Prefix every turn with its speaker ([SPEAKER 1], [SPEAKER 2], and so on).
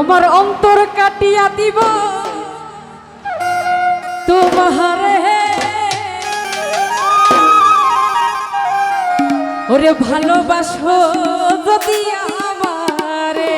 [SPEAKER 1] আমার অন্তর কাটিয়া দিব। তোমারে ওরে ভালোবাসো যদি আমারে।